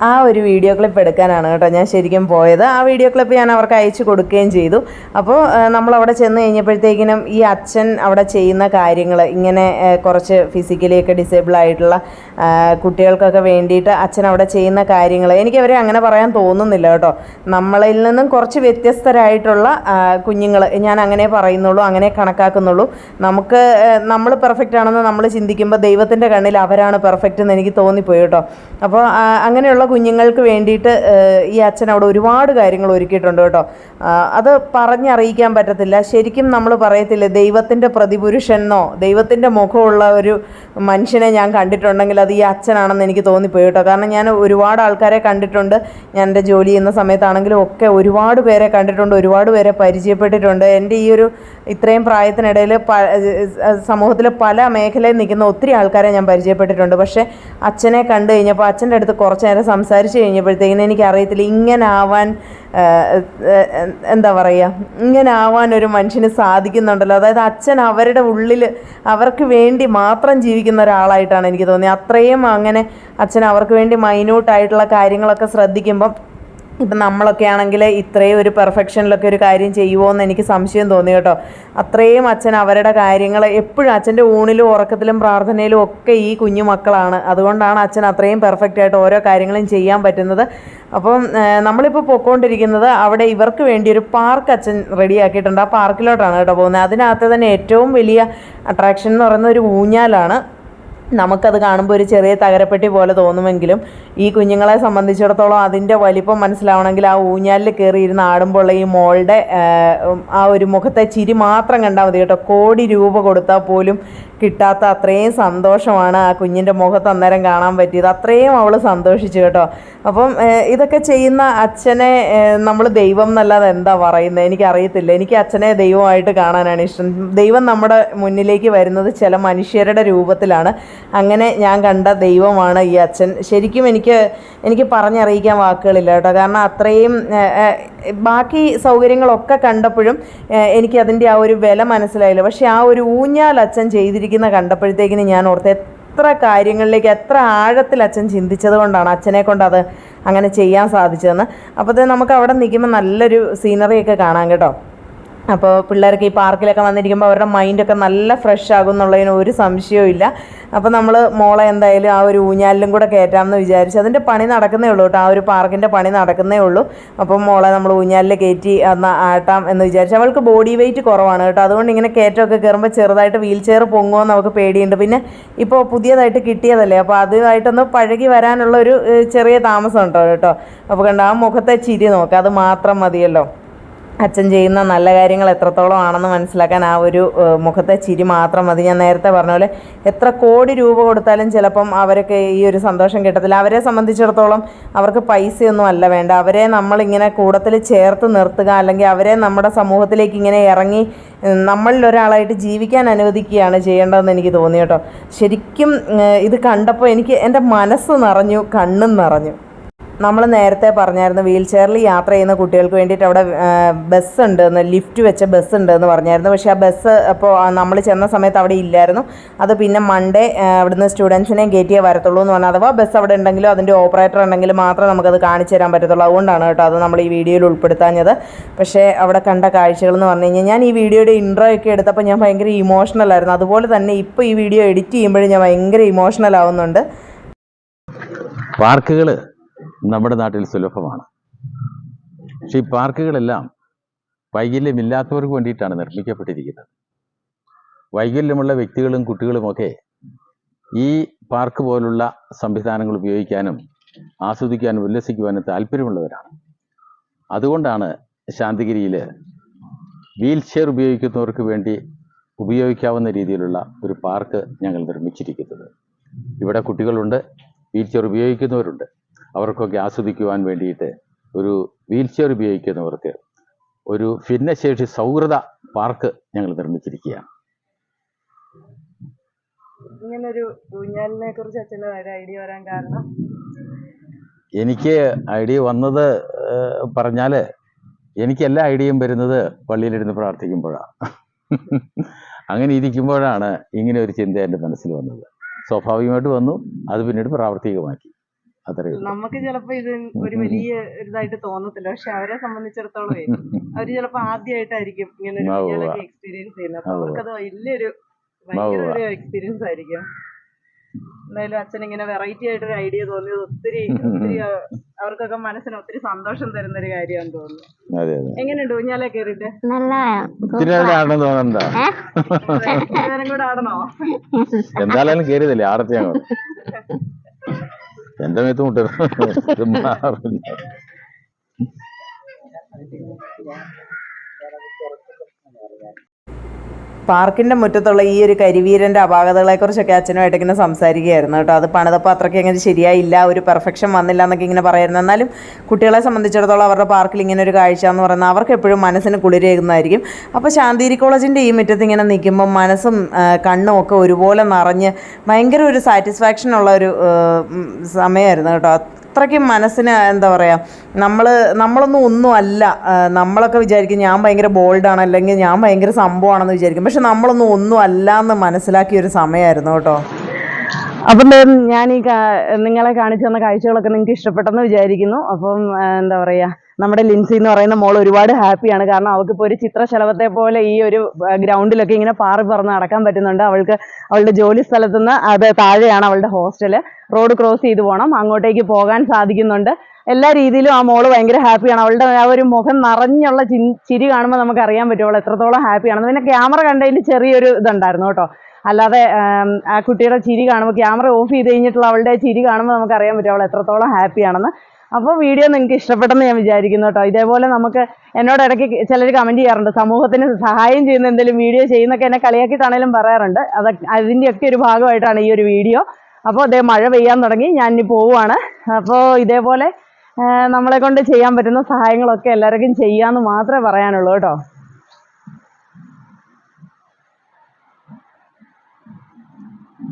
ആ ഒരു വീഡിയോ ക്ലിപ്പ് എടുക്കാനാണ് കേട്ടോ ഞാൻ ശരിക്കും പോയത്. ആ വീഡിയോ ക്ലിപ്പ് ഞാൻ അവർക്ക് അയച്ചു കൊടുക്കുകയും ചെയ്തു. അപ്പോൾ നമ്മളവിടെ ചെന്ന് കഴിഞ്ഞപ്പോഴത്തേക്കിനും ഈ അച്ഛൻ അവിടെ ചെയ്യുന്ന കാര്യങ്ങൾ ഇങ്ങനെ കുറച്ച് ഫിസിക്കലിയൊക്കെ ഡിസേബിൾ ആയിട്ടുള്ള കുട്ടികൾക്കൊക്കെ വേണ്ടിയിട്ട് അച്ഛൻ അവിടെ ചെയ്യുന്ന കാര്യങ്ങൾ എനിക്ക് അവരെ അങ്ങനെ പറയാൻ തോന്നുന്നില്ല കേട്ടോ. നമ്മളിൽ നിന്നും കുറച്ച് വ്യത്യസ്തരായിട്ടുള്ള കുഞ്ഞുങ്ങൾ ഞാൻ അങ്ങനെ പറയുന്നുള്ളൂ അങ്ങനെ കണക്കാക്കുന്നുള്ളൂ. നമുക്ക് നമ്മൾ പെർഫെക്റ്റ് ആണെന്ന് നമ്മൾ ചിന്തിക്കുമ്പോൾ ദൈവത്തിന്റെ കണ്ണിൽ അവരാണ് പെർഫെക്റ്റ് എന്ന് എനിക്ക് തോന്നിപ്പോയി കേട്ടോ. അപ്പോൾ അങ്ങനെയുള്ള കുഞ്ഞുങ്ങൾക്ക് വേണ്ടിയിട്ട് ഈ അച്ഛൻ അവിടെ ഒരുപാട് കാര്യങ്ങൾ ഒരുക്കിയിട്ടുണ്ട് കേട്ടോ. അത് പറഞ്ഞറിയിക്കാൻ പറ്റത്തില്ല. ശരിക്കും നമ്മൾ പറയത്തില്ലേ ദൈവത്തിന്റെ പ്രതിപുരുഷനെന്നോ ദൈവത്തിന്റെ മുഖമുള്ള ഒരു മനുഷ്യനെ ഞാൻ കണ്ടിട്ടുണ്ടെങ്കിൽ അത് ഈ അച്ഛനാണെന്ന് എനിക്ക് തോന്നിപ്പോയി കേട്ടോ. കാരണം ഞാൻ ഒരുപാട് ആൾക്കാരെ കണ്ടിട്ടുണ്ട്. ഞാൻ എന്റെ ജോലി ചെയ്യുന്ന സമയത്താണെങ്കിലും ഒക്കെ ഒരുപാട് പേരെ കണ്ടിട്ടുണ്ട് ഒരുപാട് പേരെ പരിചയപ്പെട്ടിട്ടുണ്ട്. എന്റെ ഈ ഒരു ഇത്രയും പ്രായത്തിനിടയിൽ പ സമൂഹത്തിൽ പല മേഖലയിൽ നിൽക്കുന്ന ഒത്തിരി ആൾക്കാരെ ഞാൻ പരിചയപ്പെട്ടിട്ടുണ്ട്. പക്ഷേ അച്ഛനെ കണ്ടു കഴിഞ്ഞപ്പോൾ അച്ഛന്റെ അടുത്ത് കുറച്ച് നേരം സംസാരിച്ച് കഴിഞ്ഞപ്പോഴത്തേക്കിനും എനിക്ക് അറിയത്തില്ല ഇങ്ങനെ ആവാൻ എന്താ പറയുക ഇങ്ങനെ ആവാൻ ഒരു മനുഷ്യന് സാധിക്കുന്നുണ്ടല്ലോ. അതായത് അച്ഛൻ അവരുടെ ഉള്ളിൽ അവർക്ക് വേണ്ടി മാത്രം ജീവിക്കുന്ന ഒരാളായിട്ടാണ് എനിക്ക് തോന്നിയത്. അത്രയും അങ്ങനെ അച്ഛൻ അവർക്ക് വേണ്ടി മൈന്യൂട്ടായിട്ടുള്ള കാര്യങ്ങളൊക്കെ ശ്രദ്ധിക്കുമ്പം ഇപ്പം നമ്മളൊക്കെ ആണെങ്കിൽ ഇത്രയും ഒരു പെർഫെക്ഷനിലൊക്കെ ഒരു കാര്യം ചെയ്യുമോ എന്ന് എനിക്ക് സംശയം തോന്നി കേട്ടോ. അത്രയും അച്ഛൻ അവരുടെ കാര്യങ്ങൾ എപ്പോഴും അച്ഛന്റെ ഊണിലും ഉറക്കത്തിലും പ്രാർത്ഥനയിലും ഒക്കെ ഈ കുഞ്ഞു മക്കളാണ്. അതുകൊണ്ടാണ് അച്ഛൻ അത്രയും പെർഫെക്റ്റ് ആയിട്ട് ഓരോ കാര്യങ്ങളും ചെയ്യാൻ പറ്റുന്നത്. അപ്പം നമ്മളിപ്പോൾ പൊക്കോണ്ടിരിക്കുന്നത് അവിടെ ഇവർക്ക് വേണ്ടി ഒരു പാർക്ക് അച്ഛൻ റെഡിയാക്കിയിട്ടുണ്ട്. ആ പാർക്കിലോട്ടാണ് കേട്ടോ പോകുന്നത്. അതിനകത്ത് തന്നെ ഏറ്റവും വലിയ അട്രാക്ഷൻ എന്ന് പറയുന്ന ഒരു ഊഞ്ഞാലാണ്. നമുക്കത് കാണുമ്പോൾ ഒരു ചെറിയ തകരപ്പെട്ടി പോലെ തോന്നുമെങ്കിലും ഈ കുഞ്ഞുങ്ങളെ സംബന്ധിച്ചിടത്തോളം അതിന്റെ വലിപ്പം മനസ്സിലാവണമെങ്കിൽ ആ ഊഞ്ഞാലിൽ കയറി ഇരുന്ന് ആടുമ്പോൾ ഈ മോളുടെ ആ ഒരു മുഖത്തെ ചിരി മാത്രം കണ്ടാൽ മതി കേട്ടോ. കോടി രൂപ കൊടുത്താൽ പോലും കിട്ടാത്ത അത്രയും സന്തോഷമാണ് ആ കുഞ്ഞിന്റെ മുഖത്ത് അന്നേരം കാണാൻ പറ്റിയത്. അത്രയും അവൾ സന്തോഷിച്ചു കേട്ടോ. അപ്പം ഇതൊക്കെ ചെയ്യുന്ന അച്ഛനെ നമ്മൾ ദൈവം എന്നല്ലാതെ എന്താ പറയുന്നത്? എനിക്കറിയത്തില്ല. എനിക്ക് അച്ഛനെ ദൈവമായിട്ട് കാണാനാണ് ഇഷ്ടം. ദൈവം നമ്മുടെ മുന്നിലേക്ക് വരുന്നത് ചില മനുഷ്യരുടെ രൂപത്തിലാണ്. അങ്ങനെ ഞാൻ കണ്ട ദൈവമാണ് ഈ അച്ഛൻ. ശരിക്കും എനിക്ക് എനിക്ക് പറഞ്ഞറിയിക്കാൻ വാക്കുകളില്ല കേട്ടോ. കാരണം അത്രയും ബാക്കി സൗകര്യങ്ങളൊക്കെ കണ്ടപ്പോഴും എനിക്കതിന്റെ ആ ഒരു വില മനസ്സിലായില്ല. പക്ഷേ ആ ഒരു ഊഞ്ഞാൽ അച്ഛൻ ചെയ്തിരിക്കുന്ന കണ്ടപ്പോഴത്തേക്കിന് ഞാൻ ഓർത്ത് എത്ര കാര്യങ്ങളിലേക്ക് എത്ര ആഴത്തിൽ അച്ഛൻ ചിന്തിച്ചത് കൊണ്ടാണ് അച്ഛനെ കൊണ്ട് അത് അങ്ങനെ ചെയ്യാൻ സാധിച്ചതെന്ന്. അപ്പോൾ നമുക്ക് അവിടെ നിൽക്കുമ്പോൾ നല്ലൊരു സീനറിയൊക്കെ കാണാം കേട്ടോ. അപ്പോൾ പിള്ളേർക്ക് ഈ പാർക്കിലൊക്കെ വന്നിരിക്കുമ്പോൾ അവരുടെ മൈൻഡൊക്കെ നല്ല ഫ്രഷ് ആകും എന്നുള്ളതിന് ഒരു സംശയവും അപ്പോൾ നമ്മൾ മോളെ എന്തായാലും ആ ഒരു ഊഞ്ഞാലിലും കൂടെ കയറ്റാമെന്ന് വിചാരിച്ചു അതിന്റെ പണി നടക്കുന്നേ ഉള്ളൂ കേട്ടോ. ആ ഒരു പാർക്കിന്റെ പണി നടക്കുന്നേ ഉള്ളൂ. അപ്പം മോളെ നമ്മൾ ഊഞ്ഞാലിൽ കയറ്റി അന്ന് ആട്ടാം എന്ന് വിചാരിച്ചു അവൾക്ക് ബോഡി വെയിറ്റ് കുറവാണ് കേട്ടോ. അതുകൊണ്ട് ഇങ്ങനെ കയറ്റമൊക്കെ കയറുമ്പോൾ ചെറുതായിട്ട് വീൽ ചെയർ പൊങ്ങുമോ എന്ന് നമുക്ക് പേടിയുണ്ട്. പിന്നെ ഇപ്പോൾ പുതിയതായിട്ട് കിട്ടിയതല്ലേ? അപ്പോൾ അതുമായിട്ടൊന്ന് പഴകി വരാനുള്ള ഒരു ചെറിയ താമസം ഉണ്ടോ കേട്ടോ? അപ്പോൾ കണ്ട ആ മുഖത്തെ ചിരി നോക്കാം അത് മാത്രം മതിയല്ലോ. അച്ഛൻ ചെയ്യുന്ന നല്ല കാര്യങ്ങൾ എത്രത്തോളം ആണെന്ന് മനസ്സിലാക്കാൻ ആ ഒരു മുഖത്തെ ചിരി മാത്രം മതി. ഞാൻ നേരത്തെ പറഞ്ഞ പോലെ എത്ര കോടി രൂപ കൊടുത്താലും ചിലപ്പം അവരൊക്കെ ഈ ഒരു സന്തോഷം കിട്ടത്തില്ല. അവരെ സംബന്ധിച്ചിടത്തോളം അവർക്ക് പൈസയൊന്നും അല്ല വേണ്ട. അവരെ നമ്മളിങ്ങനെ കൂടത്തിൽ ചേർത്ത് നിർത്തുക അല്ലെങ്കിൽ അവരെ നമ്മുടെ സമൂഹത്തിലേക്ക് ഇങ്ങനെ ഇറങ്ങി നമ്മളിൽ ഒരാളായിട്ട് ജീവിക്കാൻ അനുവദിക്കുകയാണ് ചെയ്യേണ്ടതെന്ന് എനിക്ക് തോന്നി കേട്ടോ. ശരിക്കും ഇത് കണ്ടപ്പോൾ എനിക്ക് എന്റെ മനസ്സ് നിറഞ്ഞു കണ്ണും നിറഞ്ഞു. നമ്മൾ നേരത്തെ പറഞ്ഞായിരുന്നു വീൽ ചെയറിൽ യാത്ര ചെയ്യുന്ന കുട്ടികൾക്ക് വേണ്ടിയിട്ട് അവിടെ ബസ് ഉണ്ട് എന്ന് ലിഫ്റ്റ് വെച്ച ബസ് ഉണ്ട് എന്ന് പറഞ്ഞായിരുന്നു. പക്ഷേ ആ ബസ് അപ്പോൾ നമ്മൾ ചെന്ന സമയത്ത് അവിടെ ഇല്ലായിരുന്നു. അത് പിന്നെ മൺഡേ അവിടുന്ന് സ്റ്റുഡൻസിനെ കയറ്റിയേ വരത്തുള്ളൂ എന്ന് പറഞ്ഞാൽ അഥവാ ബസ് അവിടെ ഉണ്ടെങ്കിലും അതിന്റെ ഓപ്പറേറ്റർ ഉണ്ടെങ്കിലും മാത്രമേ നമുക്കത് കാണിച്ചു തരാൻ പറ്റത്തുള്ളൂ. അതുകൊണ്ടാണ് കേട്ടോ അത് നമ്മൾ ഈ വീഡിയോയിൽ ഉൾപ്പെടുത്താഞ്ഞത്. പക്ഷേ അവിടെ കണ്ട കാഴ്ചകൾ എന്ന് പറഞ്ഞു കഴിഞ്ഞാൽ ഞാൻ ഈ വീഡിയോയുടെ ഇൻട്രോ ഒക്കെ എടുത്തപ്പോൾ ഞാൻ ഭയങ്കര ഇമോഷണൽ ആയിരുന്നു. അതുപോലെ തന്നെ ഇപ്പോൾ ഈ വീഡിയോ എഡിറ്റ് ചെയ്യുമ്പോഴും ഞാൻ ഭയങ്കര ഇമോഷണൽ ആവുന്നുണ്ട്. പാർക്കുകൾ നമ്മുടെ നാട്ടിൽ സുലഭമാണ്. പക്ഷേ ഈ പാർക്കുകളെല്ലാം വൈകല്യമില്ലാത്തവർക്ക് വേണ്ടിയിട്ടാണ് നിർമ്മിക്കപ്പെട്ടിരിക്കുന്നത്. വൈകല്യമുള്ള വ്യക്തികളും കുട്ടികളുമൊക്കെ ഈ പാർക്ക് പോലുള്ള സംവിധാനങ്ങൾ ഉപയോഗിക്കാനും ആസ്വദിക്കാനും ഉല്ലസിക്കുവാനും താല്പര്യമുള്ളവരാണ്. അതുകൊണ്ടാണ് ശാന്തിഗിരിയിൽ വീൽ ചെയർ ഉപയോഗിക്കുന്നവർക്ക് വേണ്ടി ഉപയോഗിക്കാവുന്ന രീതിയിലുള്ള ഒരു പാർക്ക് ഞങ്ങൾ നിർമ്മിച്ചിരിക്കുന്നത്. ഇവിടെ കുട്ടികളുണ്ട് വീൽ ചെയർ ഉപയോഗിക്കുന്നവരുണ്ട്. അവർക്കൊക്കെ ആസ്വദിക്കുവാൻ വേണ്ടിയിട്ട് ഒരു വീൽ ചെയർ ഉപയോഗിക്കുന്നവർക്ക് ഒരു ഭിന്നശേഷി സൗഹൃദ പാർക്ക് ഞങ്ങൾ നിർമ്മിച്ചിരിക്കുകയാണ്. ഇങ്ങനൊരു ഊഞ്ഞാലിനെ കുറിച്ച് അച്ഛന്റെ ഒരു ഐഡിയ വരാൻ കാരണം? എനിക്ക് ഐഡിയ വന്നത് പറഞ്ഞാൽ പറഞ്ഞാൽ എനിക്ക് എല്ലാ ഐഡിയയും വരുന്നത് പള്ളിയിലിരുന്ന് പ്രാർത്ഥിക്കുമ്പോഴാണ് അങ്ങനെ ഇരിക്കുമ്പോഴാണ് ഇങ്ങനെ ഒരു ചിന്ത എന്റെ മനസ്സിൽ വന്നത്. സ്വാഭാവികമായിട്ട് വന്നു അത് പിന്നീട് പ്രാവർത്തികമാക്കി. നമുക്ക് ചിലപ്പോ ഇത് ഒരു വലിയ ഇതായിട്ട് തോന്നത്തില്ല. പക്ഷെ അവരെ സംബന്ധിച്ചിടത്തോളം <laughs> അവർ ചിലപ്പോ ആദ്യമായിട്ടായിരിക്കും ഇങ്ങനെ. എക്സ്പീരിയൻസ് ചെയ്യുന്നത്. അപ്പൊ. അവർക്കത് വലിയൊരു ഭയങ്കര ഒരു എക്സ്പീരിയൻസ് ആയിരിക്കും. എന്തായാലും അച്ഛൻ ഇങ്ങനെ വെറൈറ്റി ആയിട്ട് ഒരു ഐഡിയ തോന്നിയത് ഒത്തിരി ഒത്തിരി അവർക്കൊക്കെ മനസ്സിന് ഒത്തിരി സന്തോഷം തരുന്ന ഒരു കാര്യമാണ് തോന്നുന്നു. അതെ അതെ. എങ്ങനെയുണ്ട്? ഊഞ്ഞാലെ കയറിയിട്ട്? കൂടെ ആടണോ എന്തായാലും കയറിയതല്ലേ? ആടത്തെ <laughs> അങ്ങോട്ട് എന്റെ <laughs> പാർക്കിന്റെ മുറ്റത്തുള്ള ഈ ഒരു കരിവീരന്റെ അപാകതകളെക്കുറിച്ചൊക്കെ അച്ഛനുമായിട്ട് ഇങ്ങനെ സംസാരിക്കുകയായിരുന്നു കേട്ടോ. അത് പണിതപ്പോൾ അത്രയ്ക്ക് ഇങ്ങനെ ശരിയായില്ല ഒരു പെർഫെക്ഷൻ വന്നില്ല എന്നൊക്കെ ഇങ്ങനെ പറയായിരുന്നു എന്നാലും കുട്ടികളെ സംബന്ധിച്ചിടത്തോളം അവരുടെ പാർക്കിൽ ഇങ്ങനെ ഒരു കാഴ്ച എന്ന് പറയുന്നത് അവർക്ക് എപ്പോഴും മനസ്സിന് കുളിരേകുന്നതായിരിക്കും. അപ്പോൾ ശാന്തിരി കോളേജിന്റെ ഈ മുറ്റത്ത് ഇങ്ങനെ നിൽക്കുമ്പോൾ മനസ്സും കണ്ണും ഒക്കെ ഒരുപോലെ നിറഞ്ഞ് ഭയങ്കര ഒരു സാറ്റിസ്ഫാക്ഷൻ ഉള്ള ഒരു സമയമായിരുന്നു കേട്ടോ. അത്രയ്ക്കും മനസ്സിന് എന്താ പറയുക നമ്മൾ നമ്മളൊന്നും ഒന്നും അല്ല. നമ്മളൊക്കെ വിചാരിക്കും ഞാൻ ഭയങ്കര ബോൾഡാണ് അല്ലെങ്കിൽ ഞാൻ ഭയങ്കര സംഭവമാണെന്ന് വിചാരിക്കും. പക്ഷെ നമ്മളൊന്നും ഒന്നും അല്ല എന്ന് മനസ്സിലാക്കിയ ഒരു സമയമായിരുന്നു കേട്ടോ. അപ്പം ഞാൻ ഈ നിങ്ങളെ കാണിച്ചു തന്ന കാഴ്ചകളൊക്കെ നിങ്ങൾക്ക് ഇഷ്ടപ്പെട്ടെന്ന് വിചാരിക്കുന്നു. അപ്പം എന്താ പറയുക നമ്മുടെ ലിൻസി എന്ന് പറയുന്ന മോൾ ഒരുപാട് ഹാപ്പിയാണ്. കാരണം അവൾക്ക് ഇപ്പോൾ ഒരു ചിത്രശലഭത്തെ പോലെ ഈ ഒരു ഗ്രൗണ്ടിലൊക്കെ ഇങ്ങനെ പാറി പറന്ന് നടക്കാൻ പറ്റുന്നുണ്ട്. അവൾക്ക് അവളുടെ ജോലി സ്ഥലത്തുനിന്ന് അത് താഴെയാണ് അവളുടെ ഹോസ്റ്റൽ റോഡ് ക്രോസ് ചെയ്ത് പോകണം അങ്ങോട്ടേക്ക് പോകാൻ സാധിക്കുന്നുണ്ട്. എല്ലാ രീതിയിലും ആ മോൾ ഭയങ്കര ഹാപ്പിയാണ്. അവളുടെ ആ ഒരു മുഖം നിറഞ്ഞുള്ള ചിരി കാണുമ്പോൾ നമുക്ക് അറിയാൻ പറ്റും അവൾ എത്രത്തോളം ഹാപ്പിയാണെന്ന് പിന്നെ ക്യാമറ കണ്ടതിൽ ചെറിയൊരു ഇതുണ്ടായിരുന്നു കേട്ടോ. അല്ലാതെ ആ കുട്ടിയുടെ ചിരി കാണുമ്പോൾ ക്യാമറ ഓഫ് ചെയ്ത് കഴിഞ്ഞിട്ടുള്ള അവളുടെ ചിരി കാണുമ്പോൾ നമുക്ക് അറിയാൻ പറ്റും അവൾ എത്രത്തോളം ഹാപ്പിയാണെന്ന്. അപ്പോൾ വീഡിയോ നിങ്ങൾക്ക് ഇഷ്ടപ്പെട്ടെന്ന് ഞാൻ വിചാരിക്കുന്നു കേട്ടോ. ഇതേപോലെ നമുക്ക് എന്നോട് ഇടയ്ക്ക് ചിലർ കമന്റ് ചെയ്യാറുണ്ട്. സമൂഹത്തിന് സഹായം ചെയ്യുന്ന എന്തെങ്കിലും വീഡിയോ ചെയ്യുന്നൊക്കെ എന്നെ കളിയാക്കിയിട്ടാണേലും പറയാറുണ്ട്. അത് അതിന്റെയൊക്കെ ഒരു ഭാഗമായിട്ടാണ് ഈ ഒരു വീഡിയോ. അപ്പോൾ അതേ മഴ പെയ്യാൻ തുടങ്ങി. ഞാൻ ഇനി പോവുകയാണ്. അപ്പോൾ ഇതേപോലെ നമ്മളെ കൊണ്ട് ചെയ്യാൻ പറ്റുന്ന സഹായങ്ങളൊക്കെ എല്ലാവർക്കും ചെയ്യാമെന്ന് മാത്രമേ പറയാനുള്ളൂ കേട്ടോ.